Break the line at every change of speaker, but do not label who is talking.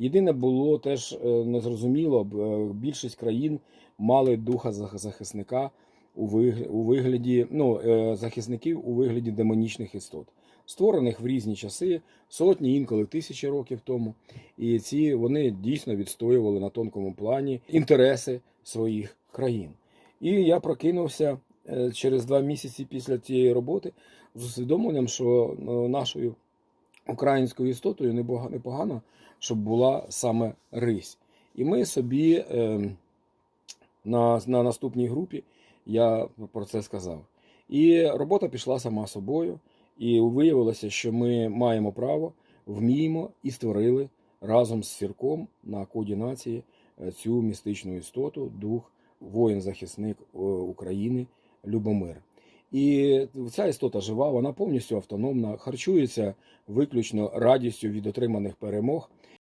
Єдине було теж е, незрозуміло, е, більшість країн мали духа захисника у вигля- у вигляді ну, е, захисників у вигляді демонічних істот, створених в різні часи, сотні, інколи тисячі років тому. І ці вони дійсно відстоювали на тонкому плані інтереси своїх країн. І я прокинувся через два місяці після цієї роботи з усвідомленням, що е, нашою українською істотою непогано, щоб була саме рись. І ми собі е, на, на наступній групі я про це сказав. І робота пішла сама собою, і виявилося, що ми маємо право, вміємо і створили разом з сірком на коді нації е, цю містичну істоту, дух, воїн-захисник е, України Любомир. І ця істота жива, вона повністю автономна, харчується виключно радістю від отриманих перемог.